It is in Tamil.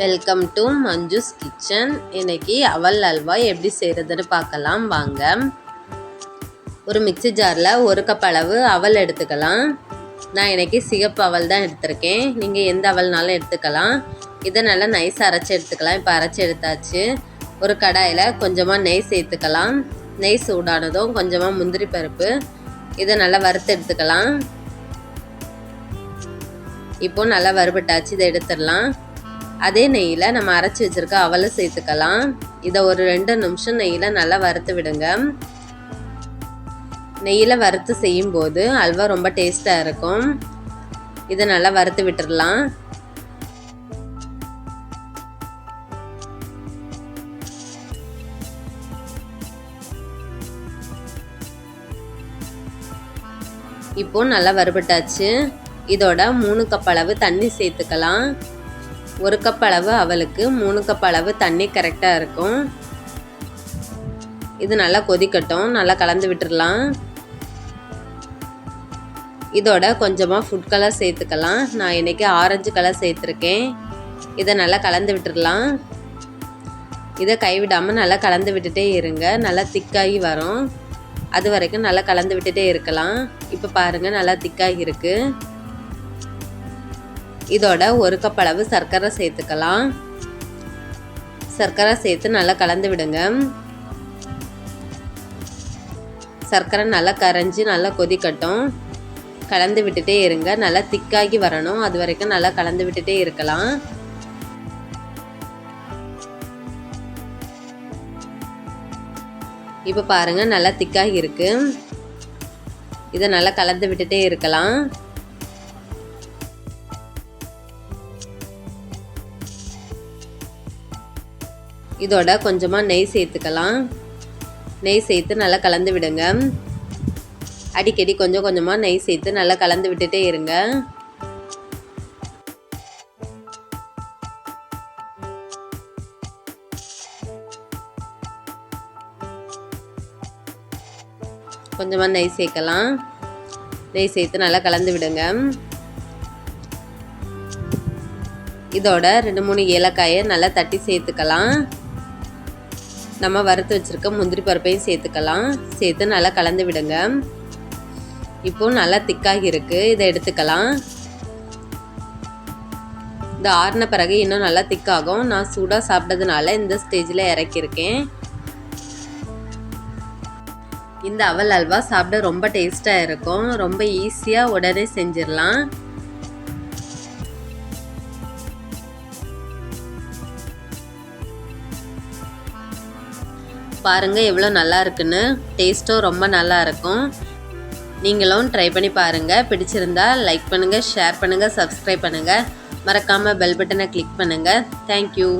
வெல்கம் டு மஞ்சுஸ் கிச்சன் இன்னைக்கு அவல் அல்வா எப்படி செய்கிறதுன்னு பார்க்கலாம். வாங்க. ஒரு மிக்ஸி ஜாரில் ஒரு கப் அளவு அவல் எடுத்துக்கலாம். நான் இன்னைக்கு சிகப்பு அவல் தான் எடுத்திருக்கேன். நீங்கள் எந்த அவல்னாலும் எடுத்துக்கலாம். இதை நல்லா நைஸ் அரைச்சி எடுத்துக்கலாம். இப்போ அரைச்சி எடுத்தாச்சு. ஒரு கடாயில் கொஞ்சமாக நெய் சேர்த்துக்கலாம். நெய் சூடானதும் கொஞ்சமாக முந்திரி பருப்பு. இதை நல்லா வறுத்து எடுத்துக்கலாம். இப்போ நல்லா வறுபட்டாச்சு இதை எடுத்துடலாம். அதே நெய்யில் நம்ம அரைச்சி வச்சுருக்க அவலை சேர்த்துக்கலாம். இதை ஒரு ரெண்டு நிமிஷம் நெய்யில் நல்லா வறுத்து விடுங்க. நெய்யில் வறுத்து செய்யும்போது அல்வா ரொம்ப டேஸ்ட்டாக இருக்கும். இதை நல்லா வறுத்து விட்டுடலாம் இப்போ நல்லா வறுபட்டாச்சு. இதோட மூணு கப் அளவு தண்ணி சேர்த்துக்கலாம். ஒரு கப் அளவு அவளுக்கு மூணு கப் அளவு தண்ணி கரெக்டாக இருக்கும். இது நல்லா கொதிக்கட்டும் நல்லா கலந்து விட்டுடலாம் இதோட கொஞ்சமாக ஃபுட் கலர் சேர்த்துக்கலாம். நான் இன்றைக்கி ஆரஞ்சு கலர் சேர்த்துருக்கேன். இதை நல்லா கலந்து விட்டுடலாம் இதை கைவிடாமல் நல்லா கலந்து விட்டுட்டே இருங்க. நல்லா திக்காகி வரும். அது வரைக்கும் நல்லா கலந்து விட்டுட்டே இருக்கலாம். இப்போ பாருங்கள் நல்லா திக்காகி இருக்குது இதோட ஒரு கப் அளவு சர்க்கரை சேர்த்துக்கலாம். சர்க்கரை சேர்த்து நல்லா கலந்து விடுங்க. சர்க்கரை நல்லா கரைஞ்சி நல்லா கொதிக்கட்டும். கலந்து விட்டுட்டே இருங்க. நல்லா திக்காகி வரணும். அது வரைக்கும் நல்லா கலந்து விட்டுட்டே இருக்கலாம். இப்போ பாருங்கள் நல்லா திக்காகி இருக்கு. இதை நல்லா கலந்து விட்டுட்டே இருக்கலாம். இதோட கொஞ்சமாக நெய் சேர்த்துக்கலாம். நெய் சேர்த்து நல்லா கலந்து விடுங்க. அடிக்கடி கொஞ்சம் கொஞ்சமாக நெய் சேர்த்து நல்லா கலந்து விட்டுட்டே இருங்க. கொஞ்சமாக நெய் சேர்க்கலாம். நெய் சேர்த்து நல்லா கலந்து விடுங்க. இதோட ரெண்டு மூணு ஏலக்காயை நல்லா தட்டி சேர்த்துக்கலாம். நம்ம வறுத்து வச்சுருக்க முந்திரி பருப்பையும் சேர்த்துக்கலாம். சேர்த்து நல்லா கலந்து விடுங்க. இப்போது நல்லா திக்காகி இருக்குது இதை எடுத்துக்கலாம். இந்த ஆறின பிறகு இன்னும் நல்லா திக்காகும். நான் சூடாக சாப்பிட்டதுனால இந்த ஸ்டேஜில் இறக்கியிருக்கேன். இந்த அவல் அல்வா சாப்பிட ரொம்ப டேஸ்ட்டாக இருக்கும். ரொம்ப ஈஸியாக உடனே செஞ்சிடலாம். பாருங்கள் எவ்வளோ நல்லா இருக்குன்னு. டேஸ்ட்டும் ரொம்ப நல்லா இருக்கும். நீங்களும் ட்ரை பண்ணி பாருங்கள் பிடிச்சிருந்தா லைக் பண்ணுங்கள் ஷேர் பண்ணுங்கள் சப்ஸ்கிரைப் பண்ணுங்கள் மறக்காமல் பெல் பட்டனை கிளிக் பண்ணுங்கள் தேங்க்யூ